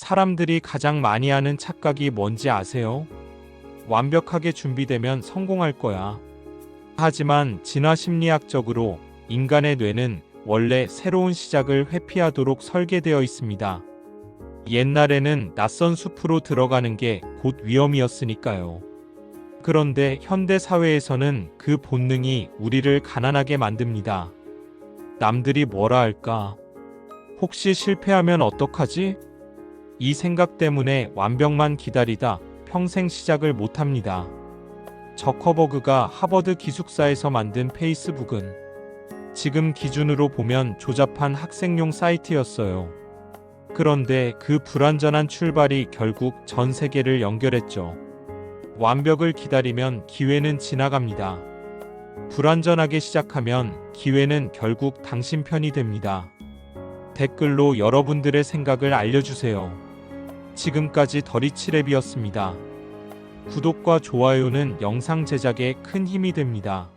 사람들이 가장 많이 하는 착각이 뭔지 아세요? 완벽하게 준비되면 성공할 거야. 하지만 진화 심리학적으로 인간의 뇌는 원래 새로운 시작을 회피하도록 설계되어 있습니다. 옛날에는 낯선 숲으로 들어가는 게 곧 위험이었으니까요. 그런데 현대 사회에서는 그 본능이 우리를 가난하게 만듭니다. 남들이 뭐라 할까? 혹시 실패하면 어떡하지? 이 생각 때문에 완벽만 기다리다 평생 시작을 못합니다. 저커버그가 하버드 기숙사에서 만든 페이스북은 지금 기준으로 보면 조잡한 학생용 사이트였어요. 그런데 그 불완전한 출발이 결국 전 세계를 연결했죠. 완벽을 기다리면 기회는 지나갑니다. 불완전하게 시작하면 기회는 결국 당신 편이 됩니다. 댓글로 여러분들의 생각을 알려주세요. 지금까지 더리치랩이었습니다. 구독과 좋아요는 영상 제작에 큰 힘이 됩니다.